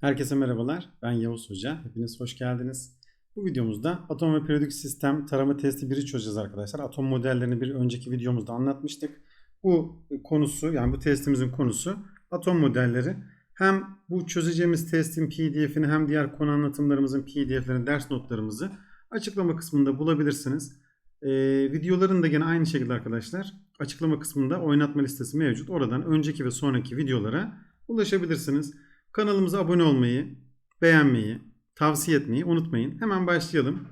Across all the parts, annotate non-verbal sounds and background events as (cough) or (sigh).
Herkese merhabalar. Ben Yavuz Hoca. Hepiniz hoş geldiniz. Bu videomuzda atom ve periyodik sistem tarama testi 1'i çözeceğiz arkadaşlar. Atom modellerini bir önceki videomuzda anlatmıştık. Bu konusu yani bu testimizin konusu atom modelleri. Hem bu çözeceğimiz testin pdf'ini hem diğer konu anlatımlarımızın pdf'lerini, ders notlarımızı açıklama kısmında bulabilirsiniz. Ee, videoların da gene aynı şekilde arkadaşlar açıklama kısmında oynatma listesi mevcut. Oradan önceki ve sonraki videolara ulaşabilirsiniz. Kanalımıza abone olmayı, beğenmeyi, tavsiye etmeyi unutmayın. Hemen başlayalım.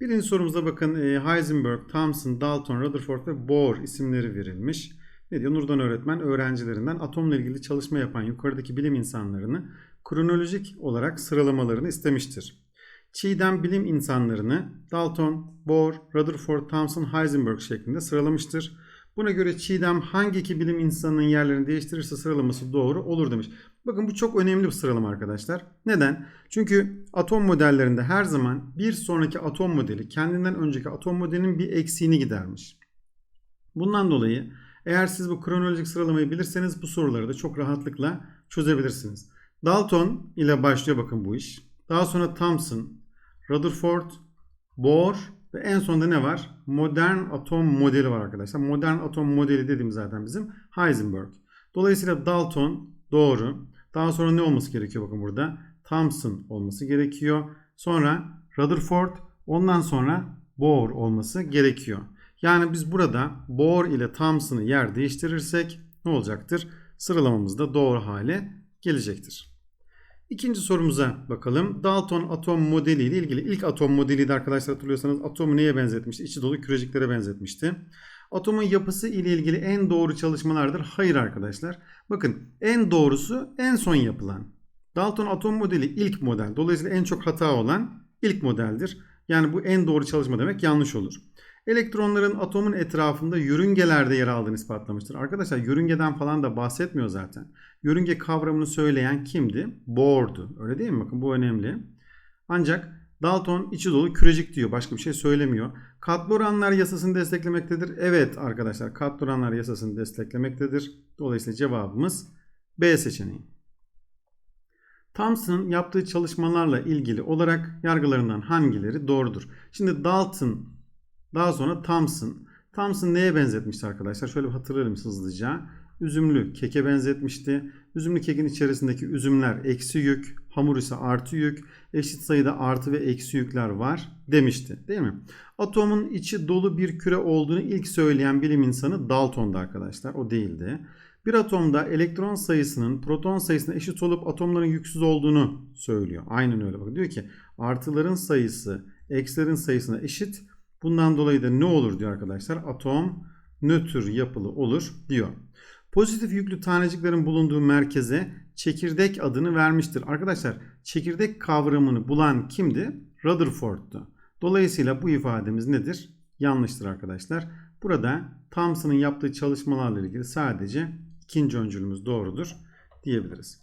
Birinci sorumuza bakın e, Heisenberg, Thomson, Dalton, Rutherford ve Bohr isimleri verilmiş. Ne diyor? Nurdan öğretmen öğrencilerinden atomla ilgili çalışma yapan yukarıdaki bilim insanlarını kronolojik olarak sıralamalarını istemiştir. Çiğdem bilim insanlarını Dalton, Bohr, Rutherford, Thomson, Heisenberg şeklinde sıralamıştır. Buna göre Çiğdem hangi iki bilim insanının yerlerini değiştirirse sıralaması doğru olur demiş. Bakın bu çok önemli bir sıralama arkadaşlar. Neden? Çünkü atom modellerinde her zaman bir sonraki atom modeli kendinden önceki atom modelinin bir eksiğini gidermiş. Bundan dolayı eğer siz bu kronolojik sıralamayı bilirseniz bu soruları da çok rahatlıkla çözebilirsiniz. Dalton ile başlıyor bakın bu iş. Daha sonra Thomson, Rutherford, Bohr ve en sonunda ne var? Modern atom modeli var arkadaşlar. Modern atom modeli dediğim zaten bizim Heisenberg. Dolayısıyla Dalton doğru. Daha sonra ne olması gerekiyor bakın burada? Thomson olması gerekiyor. Sonra Rutherford ondan sonra Bohr olması gerekiyor. Yani biz burada Bohr ile Thomson'ı yer değiştirirsek ne olacaktır? Sıralamamızda doğru hale gelecektir. İkinci sorumuza bakalım. Dalton atom modeli ile ilgili ilk atom modeliydi arkadaşlar hatırlıyorsanız atomu neye benzetmişti? İçi dolu küreciklere benzetmişti. Atomun yapısı ile ilgili en doğru çalışmalardır. Hayır arkadaşlar. Bakın en doğrusu en son yapılan. Dalton atom modeli ilk model. Dolayısıyla en çok hata olan ilk modeldir. Yani bu en doğru çalışma demek yanlış olur. Elektronların atomun etrafında yörüngelerde yer aldığını ispatlamıştır. Arkadaşlar yörüngeden falan da bahsetmiyor zaten. Yörünge kavramını söyleyen kimdi? Bohr'du. Öyle değil mi? Bakın bu önemli. Ancak Dalton içi dolu kürecik diyor. Başka bir şey söylemiyor. Katlı oranlar yasasını desteklemektedir. Evet arkadaşlar katlı oranlar yasasını desteklemektedir. Dolayısıyla cevabımız B seçeneği. Thomson'ın yaptığı çalışmalarla ilgili olarak yargılarından hangileri doğrudur? Şimdi Dalton daha sonra Thomson. Thomson neye benzetmişti arkadaşlar? Şöyle bir hatırlayalım hızlıca. Üzümlü keke benzetmişti. Üzümlü kekin içerisindeki üzümler eksi yük, hamur ise artı yük, eşit sayıda artı ve eksi yükler var demişti. Değil mi? Atomun içi dolu bir küre olduğunu ilk söyleyen bilim insanı Dalton'da arkadaşlar. O değildi. Bir atomda elektron sayısının proton sayısına eşit olup atomların yüksüz olduğunu söylüyor. Aynen öyle. Bak diyor ki artıların sayısı eksilerin sayısına eşit. Bundan dolayı da ne olur diyor arkadaşlar? Atom nötr yapılı olur diyor. Pozitif yüklü taneciklerin bulunduğu merkeze çekirdek adını vermiştir. Arkadaşlar çekirdek kavramını bulan kimdi? Rutherford'tu. Dolayısıyla bu ifademiz nedir? Yanlıştır arkadaşlar. Burada Thomson'ın yaptığı çalışmalarla ilgili sadece ikinci öncülümüz doğrudur diyebiliriz.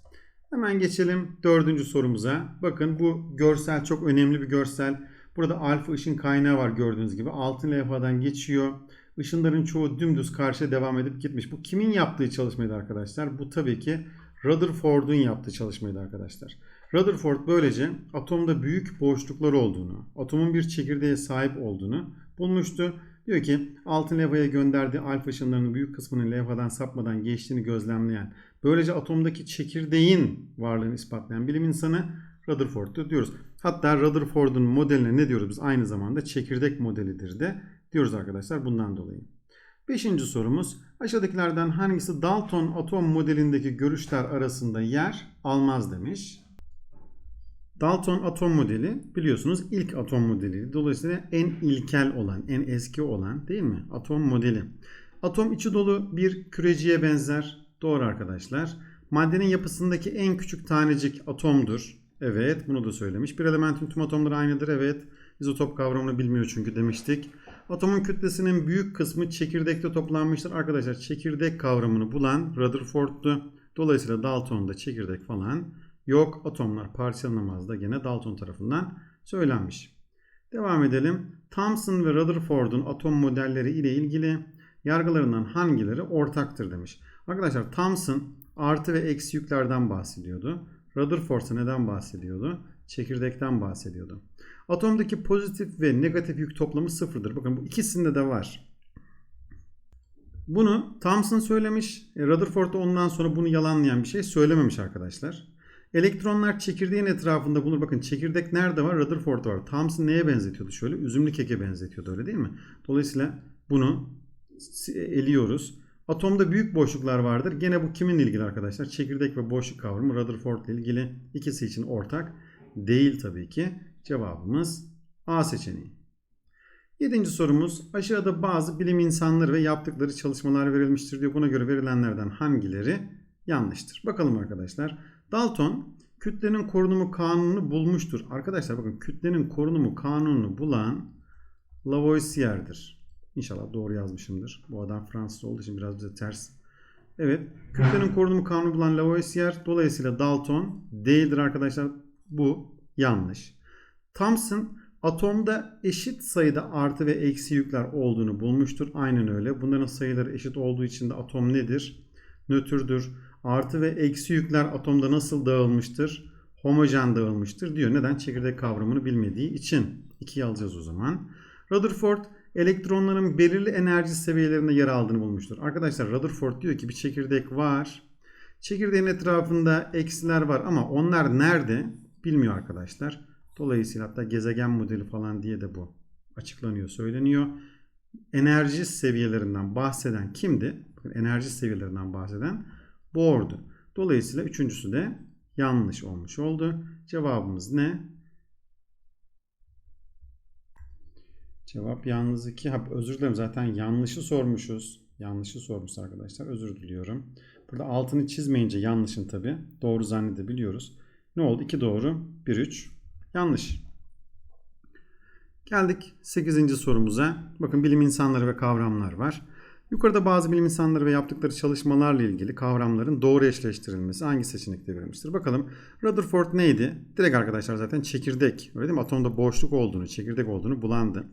Hemen geçelim dördüncü sorumuza. Bakın bu görsel çok önemli bir görsel. Burada alfa ışın kaynağı var gördüğünüz gibi. Altın levhadan geçiyor. Işınların çoğu dümdüz karşıya devam edip gitmiş. Bu kimin yaptığı çalışmaydı arkadaşlar? Bu tabii ki Rutherford'un yaptığı çalışmaydı arkadaşlar. Rutherford böylece atomda büyük boşluklar olduğunu, atomun bir çekirdeğe sahip olduğunu bulmuştu. Diyor ki altın levhaya gönderdiği alfa ışınlarının büyük kısmının levhadan sapmadan geçtiğini gözlemleyen, böylece atomdaki çekirdeğin varlığını ispatlayan bilim insanı Rutherford'tu diyoruz. Hatta Rutherford'un modeline ne diyoruz biz? Aynı zamanda çekirdek modelidir de diyoruz arkadaşlar bundan dolayı. Beşinci sorumuz aşağıdakilerden hangisi Dalton atom modelindeki görüşler arasında yer almaz demiş. Dalton atom modeli biliyorsunuz ilk atom modeli. Dolayısıyla en ilkel olan, en eski olan değil mi? Atom modeli. Atom içi dolu bir küreciye benzer. Doğru arkadaşlar. Maddenin yapısındaki en küçük tanecik atomdur. Evet bunu da söylemiş. Bir elementin tüm atomları aynıdır. Evet. İzotop kavramını bilmiyor çünkü demiştik. Atomun kütlesinin büyük kısmı çekirdekte toplanmıştır. Arkadaşlar çekirdek kavramını bulan Rutherford'tu. Dolayısıyla Dalton'da çekirdek falan yok. Atomlar parçalanamaz da gene Dalton tarafından söylenmiş. Devam edelim. Thomson ve Rutherford'un atom modelleri ile ilgili yargılarından hangileri ortaktır demiş. Arkadaşlar Thomson artı ve eksi yüklerden bahsediyordu. Rutherford'a neden bahsediyordu? Çekirdekten bahsediyordu. Atomdaki pozitif ve negatif yük toplamı sıfırdır. Bakın bu ikisinde de var. Bunu Thomson söylemiş. E, Rutherford da ondan sonra bunu yalanlayan bir şey söylememiş arkadaşlar. Elektronlar çekirdeğin etrafında bulunur. Bakın çekirdek nerede var? Rutherford var. Thomson neye benzetiyordu şöyle? Üzümlü keke benzetiyordu öyle değil mi? Dolayısıyla bunu eliyoruz. Atomda büyük boşluklar vardır. Gene bu kimin ilgili arkadaşlar? Çekirdek ve boşluk kavramı Rutherford ile ilgili. İkisi için ortak değil tabii ki. Cevabımız A seçeneği. Yedinci sorumuz aşağıda bazı bilim insanları ve yaptıkları çalışmalar verilmiştir diyor. Buna göre verilenlerden hangileri yanlıştır? Bakalım arkadaşlar. Dalton kütlenin korunumu kanununu bulmuştur. Arkadaşlar bakın kütlenin korunumu kanununu bulan Lavoisier'dir. İnşallah doğru yazmışımdır. Bu adam Fransız olduğu için biraz bize ters. Evet. Kütlenin (laughs) korunumu kanunu bulan Lavoisier. Dolayısıyla Dalton değildir arkadaşlar. Bu yanlış. Thomson atomda eşit sayıda artı ve eksi yükler olduğunu bulmuştur. Aynen öyle. Bunların sayıları eşit olduğu için de atom nedir? Nötrdür. Artı ve eksi yükler atomda nasıl dağılmıştır? Homojen dağılmıştır diyor. Neden? Çekirdek kavramını bilmediği için. 2'yi alacağız o zaman. Rutherford elektronların belirli enerji seviyelerinde yer aldığını bulmuştur. Arkadaşlar Rutherford diyor ki bir çekirdek var. Çekirdeğin etrafında eksiler var ama onlar nerede bilmiyor arkadaşlar. Dolayısıyla hatta gezegen modeli falan diye de bu açıklanıyor, söyleniyor. Enerji seviyelerinden bahseden kimdi? Bakın enerji seviyelerinden bahseden Bohr'du. Dolayısıyla üçüncüsü de yanlış olmuş oldu. Cevabımız ne? Cevap yalnız 2. Ha, özür dilerim zaten yanlışı sormuşuz. Yanlışı sormuş arkadaşlar. Özür diliyorum. Burada altını çizmeyince yanlışın tabi. Doğru zannedebiliyoruz. Ne oldu? 2 doğru. 1 3. Yanlış. Geldik 8. sorumuza. Bakın bilim insanları ve kavramlar var. Yukarıda bazı bilim insanları ve yaptıkları çalışmalarla ilgili kavramların doğru eşleştirilmesi hangi seçenekte verilmiştir? Bakalım Rutherford neydi? Direkt arkadaşlar zaten çekirdek. Öyle değil mi? Atomda boşluk olduğunu, çekirdek olduğunu bulandı.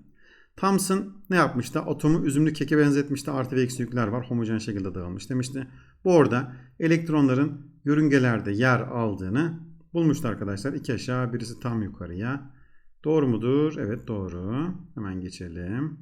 Thomson ne yapmıştı? Atomu üzümlü keke benzetmişti. Artı ve eksi yükler var. Homojen şekilde dağılmış demişti. Bu orada elektronların yörüngelerde yer aldığını bulmuştu arkadaşlar. İki aşağı birisi tam yukarıya. Doğru mudur? Evet doğru. Hemen geçelim.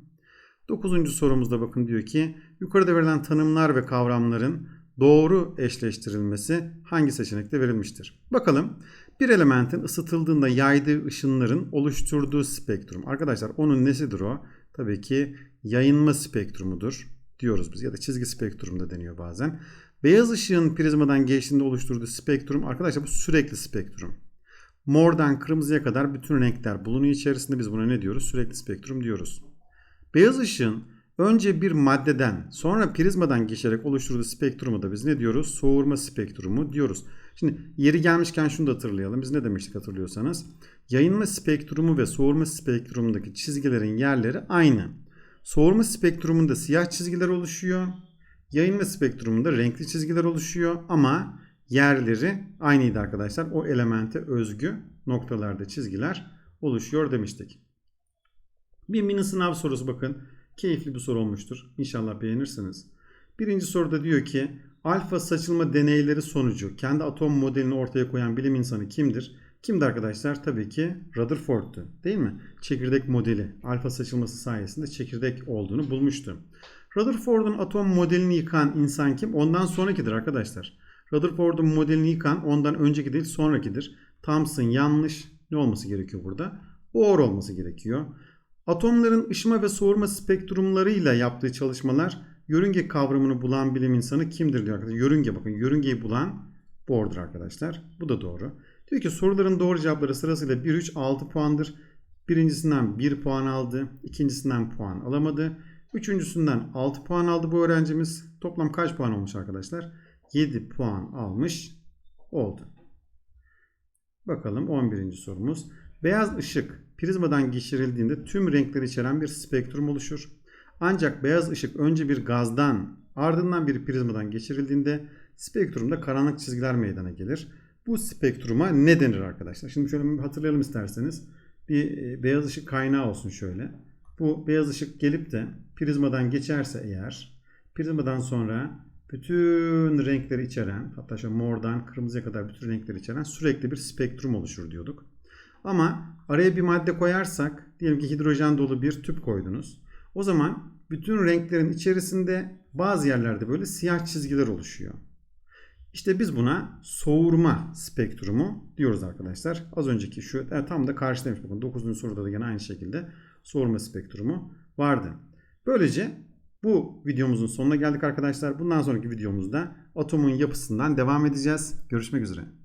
Dokuzuncu sorumuzda bakın diyor ki yukarıda verilen tanımlar ve kavramların doğru eşleştirilmesi hangi seçenekte verilmiştir? Bakalım bir elementin ısıtıldığında yaydığı ışınların oluşturduğu spektrum. Arkadaşlar onun nesidir o? Tabii ki yayınma spektrumudur diyoruz biz ya da çizgi spektrum da deniyor bazen. Beyaz ışığın prizmadan geçtiğinde oluşturduğu spektrum arkadaşlar bu sürekli spektrum. Mordan kırmızıya kadar bütün renkler bulunuyor içerisinde biz buna ne diyoruz? Sürekli spektrum diyoruz. Beyaz ışığın önce bir maddeden sonra prizmadan geçerek oluşturduğu spektrumu da biz ne diyoruz? Soğurma spektrumu diyoruz. Şimdi yeri gelmişken şunu da hatırlayalım. Biz ne demiştik hatırlıyorsanız? Yayınma spektrumu ve soğurma spektrumundaki çizgilerin yerleri aynı. Soğurma spektrumunda siyah çizgiler oluşuyor. Yayınma spektrumunda renkli çizgiler oluşuyor ama yerleri aynıydı arkadaşlar. O elemente özgü noktalarda çizgiler oluşuyor demiştik. Bir mini sınav sorusu bakın. Keyifli bir soru olmuştur. İnşallah beğenirsiniz. Birinci soruda diyor ki alfa saçılma deneyleri sonucu kendi atom modelini ortaya koyan bilim insanı kimdir? Kimdi arkadaşlar? Tabii ki Rutherford'tu. Değil mi? Çekirdek modeli alfa saçılması sayesinde çekirdek olduğunu bulmuştu. Rutherford'un atom modelini yıkan insan kim? Ondan sonrakidir arkadaşlar. Rutherford'un modelini yıkan ondan önceki değil sonrakidir. Thomson yanlış. Ne olması gerekiyor burada? Bohr olması gerekiyor. Atomların ışıma ve soğurma spektrumlarıyla yaptığı çalışmalar yörünge kavramını bulan bilim insanı kimdir diyor arkadaşlar. Yörünge bakın yörüngeyi bulan Bohr'dur arkadaşlar. Bu da doğru. Diyor ki soruların doğru cevapları sırasıyla 1, 3, 6 puandır. Birincisinden 1 puan aldı. ikincisinden puan alamadı. Üçüncüsünden 6 puan aldı bu öğrencimiz. Toplam kaç puan olmuş arkadaşlar? 7 puan almış oldu. Bakalım 11. sorumuz. Beyaz ışık prizmadan geçirildiğinde tüm renkleri içeren bir spektrum oluşur. Ancak beyaz ışık önce bir gazdan ardından bir prizmadan geçirildiğinde spektrumda karanlık çizgiler meydana gelir. Bu spektruma ne denir arkadaşlar? Şimdi şöyle hatırlayalım isterseniz. Bir e, beyaz ışık kaynağı olsun şöyle. Bu beyaz ışık gelip de prizmadan geçerse eğer prizmadan sonra bütün renkleri içeren hatta şu mordan kırmızıya kadar bütün renkleri içeren sürekli bir spektrum oluşur diyorduk. Ama araya bir madde koyarsak diyelim ki hidrojen dolu bir tüp koydunuz. O zaman bütün renklerin içerisinde bazı yerlerde böyle siyah çizgiler oluşuyor. İşte biz buna soğurma spektrumu diyoruz arkadaşlar. Az önceki şu e, tam da karşılamış bakın 9. soruda da yine aynı şekilde soğurma spektrumu vardı. Böylece bu videomuzun sonuna geldik arkadaşlar. Bundan sonraki videomuzda atomun yapısından devam edeceğiz. Görüşmek üzere.